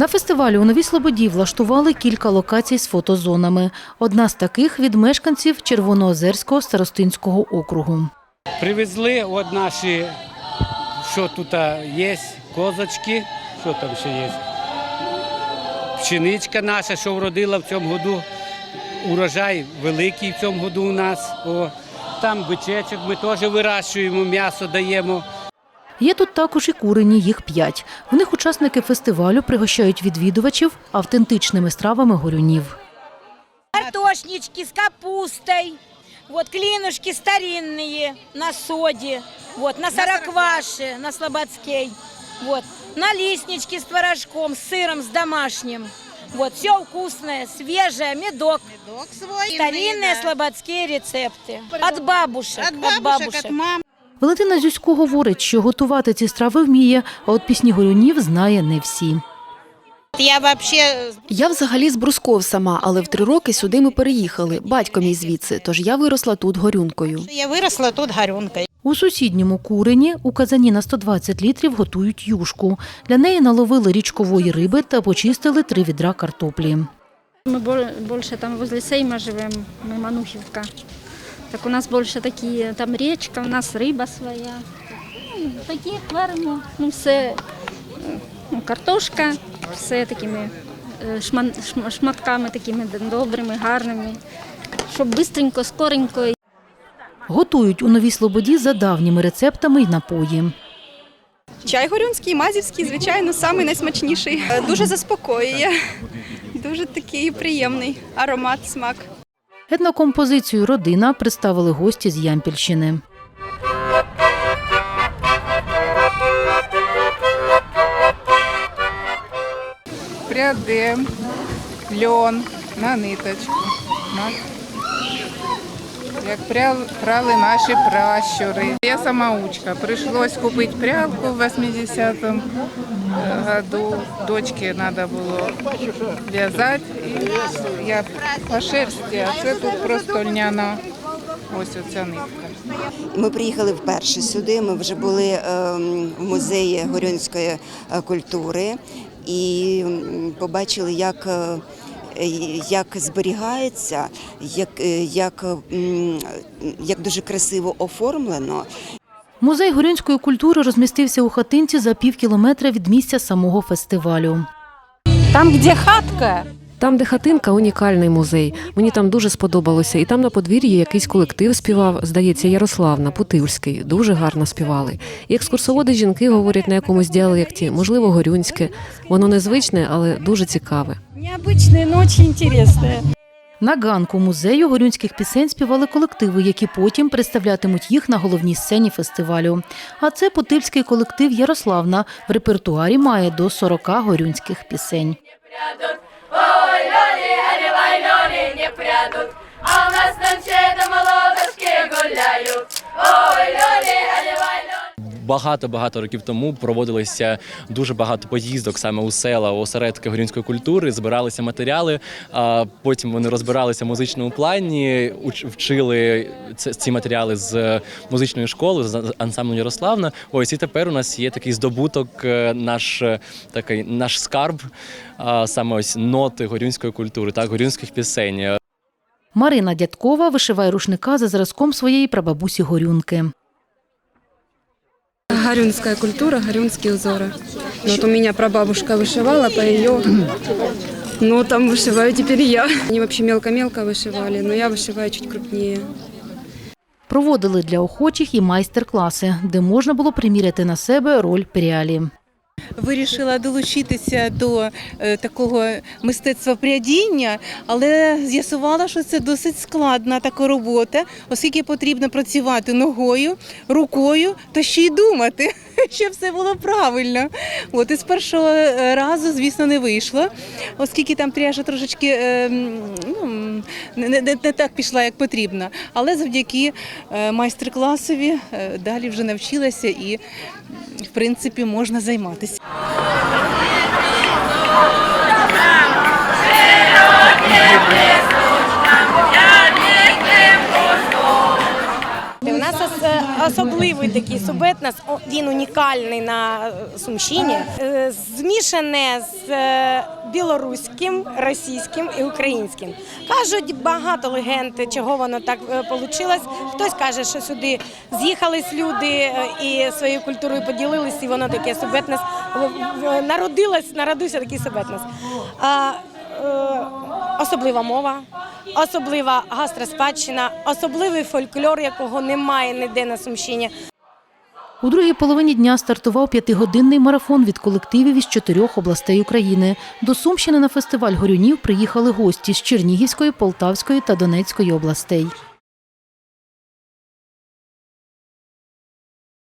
На фестивалі у Новій Слободі влаштували кілька локацій з фотозонами. Одна з таких від мешканців Червоноозерського старостинського округу. Привезли от наші, що тут є, козочки, що там ще є. Пшеничка наша, що вродила в цьому году. Урожай великий в цьому году у нас. О, там бичечок ми теж вирощуємо, м'ясо даємо. Є тут також і курені, їх п'ять. В них учасники фестивалю пригощають відвідувачів автентичними стравами горюнів. Картошнички с капустой, вот клинушки старинные на соде, вот на сорокваше, на слободской, вот налистнички с творожком, с сыром, с домашним. Вот все вкусное, свежее, медок. Медок свой. Старинные слободские рецепты. От бабушек. От бабушек, от мам. Валентина Зюсько говорить, що готувати ці страви вміє, а от пісні горюнів знає не всі. Я взагалі з Брусков сама, але в три роки сюди ми переїхали. Батько мій звідси, тож я виросла тут горюнкою. я виросла тут гарюнкою. У сусідньому курені у казані на 120 літрів готують юшку. Для неї наловили річкової риби та почистили три відра картоплі. Мы бо- больше там возле Сейма живем, мы Манухівка. Так у нас больше такие, там речка, у нас риба своя. Ну, Такі акваріуми, ну все, ну, картошка, все такими е, шман- шм- шматками такими добрими, гарними, щоб швидко, скоренько Готують у Новій Слободі за давніми рецептами й напої. Чай горюнський, мазівський, звичайно, самий найсмачніший. Е, Дуже заспокоює, дуже такий приємний аромат, смак. Етнокомпозицію Родина представили гості з Ямпільщини. прядем льон на ниточку. Як прали наші пращури. Я самоучка. Прийшлось купити прялку в 80-му е, году. Дочці треба було в'язати. Я по шерсті, а це тут просто льняна. Ось оця нитка. Ми приїхали вперше сюди. Ми вже були ем, в музеї горюнської е, культури і побачили, як, е, як зберігається, як, е, як, як дуже красиво оформлено. Музей горюнської культури розмістився у хатинці за пів кілометра від місця самого фестивалю. Там, де хатка, Там, де хатинка, унікальний музей. Мені там дуже сподобалося. І там на подвір'ї якийсь колектив співав, здається, Ярославна, Путивський. Дуже гарно співали. І екскурсоводи жінки говорять на якомусь діалекті, можливо, горюнське. Воно незвичне, але дуже цікаве. но очень интересное. На ганку музею горюнських пісень співали колективи, які потім представлятимуть їх на головній сцені фестивалю. А це Путильський колектив Ярославна. В репертуарі має до 40 горюнських пісень. Ой, люди, они войной не прядут, а у нас там все это молодо. Багато-багато років тому проводилися дуже багато поїздок саме у села, осередки горінської культури, збиралися матеріали. А потім вони розбиралися в музичному плані, вчили ці матеріали з музичної школи, з ансамблем Ярославна. Ось і тепер у нас є такий здобуток, е, наш е, такий наш скарб, саме ось ноти горюнської культури, так горюнських пісень. Марина Дядкова вишиває рушника за зразком своєї прабабусі Горюнки. Гарюнська культура, гарюнські узоры. Ну, от у мене прабабушка вишивала по її. Ну, там вишиваю тепер я. Вони взагалі мелко-мелко вишивали, но я вишиваю чуть крупнее. Проводили для охочих і майстер-класи, де можна було приміряти на себе роль періалі. Вирішила долучитися до е, такого мистецтва прядіння, але з'ясувала, що це досить складна така робота, оскільки потрібно працювати ногою, рукою та ще й думати, щоб все було правильно. От і з першого е, разу, звісно, не вийшло, оскільки там тряжа трошечки е, ну, не, не, не так пішла, як потрібно. Але завдяки майстер-класові далі вже навчилася і, в принципі, можна займатися. Особливий такий субетнос, о, він унікальний на е, Сумщині. Е, Змішане з е, білоруським, російським і українським. Кажуть багато легенд, чого воно так вийшло. Хтось каже, що сюди з'їхались люди е, і своєю культурою поділились, і воно таке в- народилось, народився такий е, особлива мова, особлива гастроспадщина, особливий фольклор, якого немає ніде на Сумщині. У другій половині дня стартував п'ятигодинний марафон від колективів із чотирьох областей України. До Сумщини на фестиваль горюнів приїхали гості з Чернігівської, Полтавської та Донецької областей.